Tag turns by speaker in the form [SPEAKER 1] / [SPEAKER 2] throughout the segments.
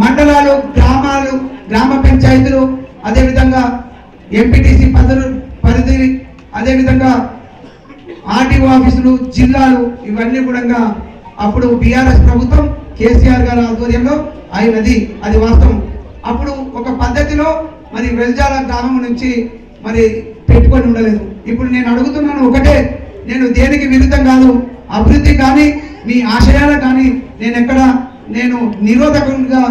[SPEAKER 1] మండలాలు గ్రామాలు గ్రామ పంచాయతీలు అదేవిధంగా ఎంపీటీసీ పదవి పరిధి అదేవిధంగా ఆర్టీఓ ఆఫీసులు జిల్లాలు ఇవన్నీ కూడా అప్పుడు బీఆర్ఎస్ ప్రభుత్వం కేసీఆర్ గారి ఆధ్వర్యంలో అయినది. అది వాస్తవం. అప్పుడు ఒక పద్ధతిలో మరి వెల్జాల గ్రామం నుంచి మరి పెట్టుకొని ఉండలేదు. ఇప్పుడు నేను అడుగుతున్నాను ఒకటే నేను దేనికి విరుద్ధం కాదు. అభివృద్ధి కానీ మీ ఆశయాలు కానీ నేను ఎక్కడ నేను నిరోధకంగా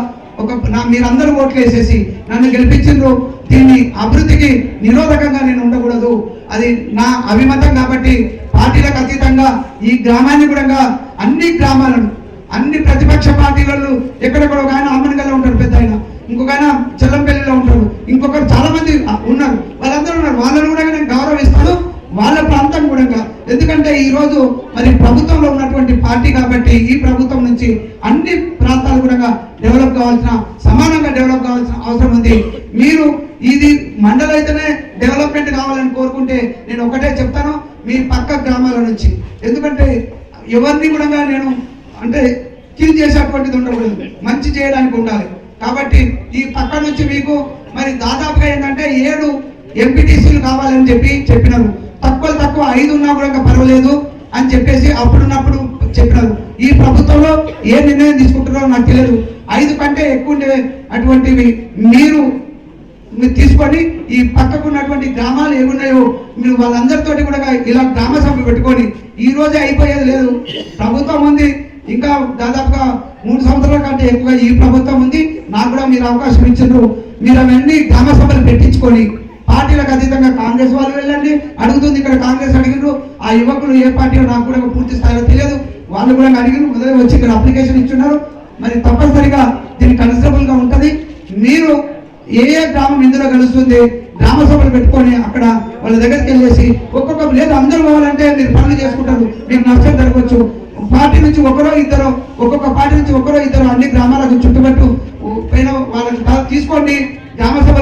[SPEAKER 1] నా మీరందరూ ఓట్లు వేసేసి నన్ను గెలిపించిండ్రు. దీన్ని అభివృద్ధికి నిరోధకంగా నేను ఉండకూడదు. అది నా అభిమతం కాబట్టి పార్టీలకు అతీతంగా ఈ గ్రామాన్ని కూడా అన్ని గ్రామాలను అన్ని ప్రతిపక్ష పార్టీలలో ఎక్కడెక్కడ ఒక ఆయన అమ్మనగల్లో ఉంటారు పెద్ద ఆయన. ఇంకొక ఆయన చెల్లంపల్లిలో ఉంటారు ఇంకొకరు చాలా మంది ఉన్నారు. వాళ్ళందరూ ఉన్నారు. వాళ్ళని కూడా నేను గౌరవిస్తాను వాళ్ళ ప్రాంతం కూడా ఎందుకంటే ఈరోజు మరి ప్రభుత్వంలో ఉన్నటువంటి పార్టీ కాబట్టి ఈ ప్రభుత్వం నుంచి అన్ని ప్రాంతాలు కూడా డెవలప్ కావాల్సిన సమానంగా డెవలప్ కావాల్సిన అవసరం ఉంది. మీరు ఇది మండలం అయితేనే డెవలప్మెంట్ కావాలని కోరుకుంటే నేను ఒకటే చెప్తాను మీ పక్క గ్రామాల నుంచి. ఎందుకంటే ఎవరిని కూడా నేను అంటే కిల్ చేసేటువంటిది ఉండకూడదు. మంచి చేయడానికి ఉండాలి. కాబట్టి ఈ పక్క నుంచి మీకు మరి దాదాపుగా ఏంటంటే ఏడు ఎంపీటీసీలు కావాలని చెప్పి చెప్పినారు. ఐదు ఉన్నా కూడా పర్వాలేదు అని చెప్పేసి అప్పుడున్నప్పుడు చెప్పినారు. ఈ ప్రభుత్వంలో ఏ నిర్ణయం తీసుకుంటున్నారో నాకు తెలియదు. ఐదు కంటే ఎక్కువ ఉండే అటువంటివి మీరు మీరు తీసుకొని ఈ పక్కకు ఉన్నటువంటి గ్రామాలు ఏమున్నాయో మీరు వాళ్ళందరితోటి కూడా ఇలా గ్రామ సభ పెట్టుకొని ఈ రోజే అయిపోయేది లేదు. ప్రభుత్వం ఉంది. ఇంకా దాదాపుగా మూడు సంవత్సరాల కంటే ఎక్కువ ఈ ప్రభుత్వం ఉంది. నాకు కూడా మీరు అవకాశం ఇచ్చిండ్రు. మీరు అవన్నీ గ్రామ సభలు పెట్టించుకొని పార్టీలకు అతీతంగా కాంగ్రెస్ వాళ్ళు వెళ్ళండి. అడుగుతుంది ఇక్కడ కాంగ్రెస్ అడిగినారు ఆ యువకులు ఏ పార్టీ నాకు కూడా పూర్తి స్థాయిలో తెలియదు. వాళ్ళు కూడా అడిగిన మొదలై వచ్చి ఇక్కడ అప్లికేషన్ ఇచ్చున్నారు. మరి తప్పనిసరిగా దీనికి కన్సిడరబుల్గా ఉంటుంది. మీరు ఏ ఏ గ్రామం ఇందులో కలుస్తుంది గ్రామ సభలు పెట్టుకొని అక్కడ వాళ్ళ దగ్గరికి వెళ్ళేసి ఒక్కొక్క లేదు అందరూ పోవాలంటే మీరు పనులు చేసుకుంటారు. మీకు నష్టం జరగవచ్చు. పార్టీ నుంచి ఒకరో ఇద్దరు ఒక్కొక్క పార్టీ నుంచి ఒకరో ఇద్దరు అన్ని గ్రామాలకు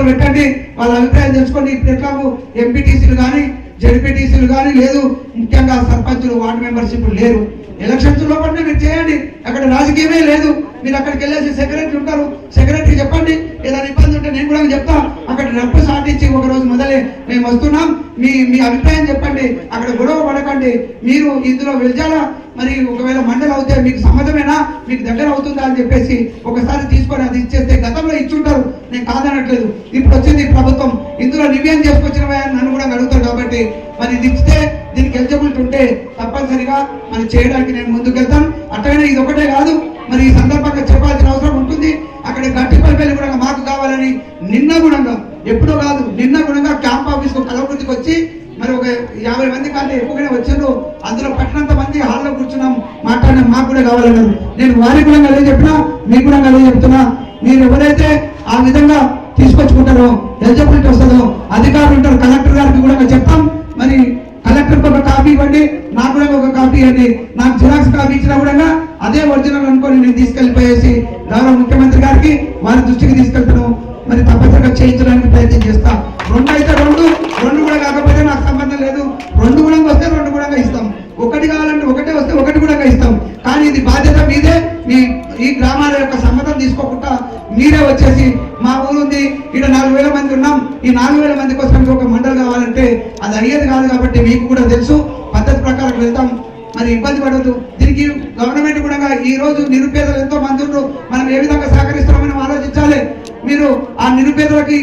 [SPEAKER 1] పెట్టండి వాళ్ళ అభిప్రాయం తెలుసుకోండి. ఇప్పుడు ఎట్లాగో ఎంపీటీసీలు కానీ జడ్పీటీసీలు కానీ లేదు. ముఖ్యంగా సర్పంచులు వార్డు మెంబర్షిప్ లేరు. ఎలక్షన్స్ లోపల మీరు చేయండి. అక్కడ రాజకీయమే లేదు. మీరు అక్కడికి వెళ్ళేసి సెక్రటరీ ఉంటారు. సెక్రటరీ చెప్పండి. ఏదైనా ఇబ్బంది ఉంటే నేను కూడా చెప్తా. అక్కడ డబ్బు సాటించి ఒక రోజు మొదలే మేము వస్తున్నాం. మీ మీ అభిప్రాయం చెప్పండి. అక్కడ గొడవ పడకండి. మీరు ఇందులో వెళ్జాలా మరి ఒకవేళ మండలి అవుతే మీకు సమ్మతమేనా? మీకు దగ్గర అవుతుందా అని చెప్పేసి ఒకసారి తీసుకొని అది ఇచ్చేస్తే గతంలో ఇచ్చుంటారు. నేను కాదనట్లేదు. ఇప్పుడు వచ్చింది ప్రభుత్వం. ఇందులో నువ్వేం చేసుకొచ్చినవా అని నన్ను కూడా అడుగుతారు కాబట్టి మరి ఇది ఇస్తే దీనికి ఎలిజిబిలిటీ ఉంటే తప్పనిసరిగా మనం చేయడానికి నేను ముందుకు వెళ్తాను అట్లనే ఇది ఒకటే కాదు. మరి ఈ సందర్భంగా చెప్పాల్సిన అవసరం ఉంటుంది. అక్కడ గట్టిపల్లి కూడా మాకు కావాలని నిన్న గుణంగా ఎప్పుడో కాదు నిన్న గుణంగా క్యాంప్ ఆఫీస్ కలవృతికి వచ్చి మరి ఒక యాభై మంది కంటే ఎక్కువగానే వచ్చారు. అందులో పట్టినంత మంది హాల్లో కూర్చున్నాం. మాట్లాడినాం. మాకు కూడా కావాలన్నారు. నేను వారికి కూడా అదే చెప్పినా మీకు కూడా అదే చెప్తున్నా. మీరు ఎవరైతే ఆ విధంగా తీసుకొచ్చుకుంటారో ఎలిజిబిలిటీ వస్తుందో అధికారులు ఉంటారు. కలెక్టర్ గారికి కూడా చెప్తాం. మరి కలెక్టర్కి ఒక కాపీ ఇవ్వండి. నాకు కూడా ఒక కాపీ ఇవ్వండి. నాకు జిరాక్స్ కాపీ ఇచ్చినా కూడా అదే ఒరిజినల్ అనుకొని నేను తీసుకెళ్ళిపోయేసి గౌరవ ముఖ్యమంత్రి గారికి వారి దృష్టికి తీసుకెళ్తాను. మరి తప్పనిసరిగా చేయించడానికి ప్రయత్నం చేస్తా. రెండు అయితే రెండు రెండు కూడా కాకపోతే నాకు సంబంధం లేదు. రెండు కూడా వస్తే రెండు కూడా ఇస్తాం. ఒకటి కావాలంటే ఒకటే వస్తే ఒకటి కూడా ఇస్తాం. కానీ ఇది బాధ్యత మీదే. మీ ఈ గ్రామాల యొక్క సమ్మతం తీసుకోకుండా మీరే వచ్చేసి మా ఊరు ఉంది ఇక్కడ నాలుగు వేల మంది ఉన్నాం. ఈ నాలుగు వేల మంది కోసం ఒక మండలి కావాలంటే అది అయ్యేది కాదు కాబట్టి మీకు కూడా తెలుసు. పద్ధతి ప్రకారం వెళ్తాం. మరి ఇబ్బంది పడదు దీనికి గవర్నమెంట్ కూడా ఈ రోజు నిరుపేదలు ఎంతో మంది ఉన్నారు మనం ఏ విధంగా సహకరిస్తామని ఆలోచించాలి. మీరు ఆ నిరుపేదలకి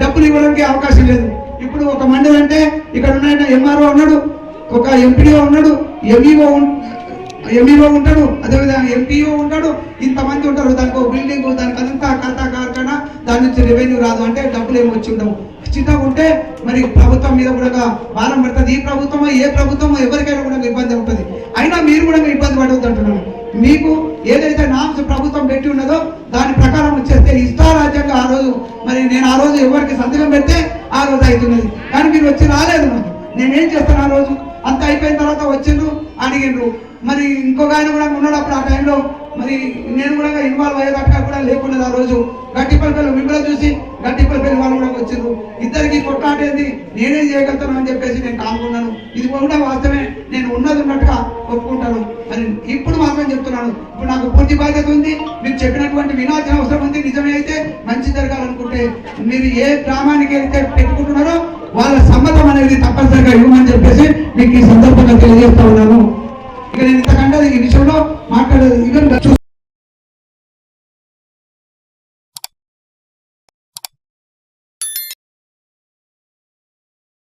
[SPEAKER 1] డబ్బులు ఇవ్వడానికి అవకాశం లేదు. ఇప్పుడు ఒక మండలి అంటే ఇక్కడ ఉన్న ఎంఆర్ఓ ఉన్నాడు ఒక ఎంపీఓ ఉన్నాడు ఎంఈఓ ఎంఈఓ ఉంటాడు అదేవిధంగా ఎంపీఓ ఉంటాడు. ఇంతమంది ఉంటారు దానికి ఒక బిల్డింగ్ దానికి అంతా కథ కార్ఖానా దాని నుంచి రెవెన్యూ రాదు అంటే డబ్బులు ఏమి వచ్చి ఉండవు. చిన్నగా ఉంటే మరి ప్రభుత్వం మీద కూడా భారం పడుతుంది. ఈ ప్రభుత్వం ఏ ప్రభుత్వం ఎవరికైనా కూడా ఇబ్బంది ఉంటుంది. అయినా మీరు కూడా ఇబ్బంది పడవద్దు అంటున్నాను. మీకు ఏదైతే నామ్స్ ప్రభుత్వం పెట్టి ఉన్నదో దాని ప్రకారం వచ్చేస్తే ఇష్టారాజ్యంగా ఆ రోజు మరి నేను ఆ రోజు ఎవరికి సంతకం పెడితే ఆ రోజు అవుతున్నది. కానీ మీరు వచ్చి రాలేదు నాకు నేనేం చేస్తాను ఆ రోజు? అంత అయిపోయిన తర్వాత వచ్చిండ్రు అడిగిండ్రు. మరి ఇంకొక ఆయన కూడా ఉన్నాడు అప్పుడు ఆ టైంలో మరి నేను కూడా ఇన్వాల్వ్ అయ్యేటట్టుగా కూడా లేకుండా ఆ రోజు. గట్టిపల్లి మిమ్మల్ని చూసి గట్టిపల్లి వాళ్ళు కూడా వచ్చారు ఇద్దరికి కొట్లాటేది నేనేం చేయగలుగుతాను అని చెప్పేసి నేను కానుకున్నాను ఇది కూడా వాస్తవమే. నేను ఉన్నది ఉన్నట్టుగా ఒప్పుకుంటాను. అని ఇప్పుడు మాత్రం చెప్తున్నాను. ఇప్పుడు నాకు పూర్తి బాధ్యత ఉంది. మీకు చెప్పినటువంటి వినాల్సిన అవసరం ఉంది. నిజమే అయితే మంచి జరగాలనుకుంటే మీరు ఏ గ్రామానికి అయితే పెట్టుకుంటున్నారో వాళ్ళ సమ్మతం అనేది తప్పనిసరిగా ఇవ్వమని చెప్పేసి మీకు ఈ సందర్భంగా తెలియజేస్తా ఉన్నాను. ఇక నేను ఇంతకంటే ఈ విషయంలో మాట్లాడేది ఈవెన్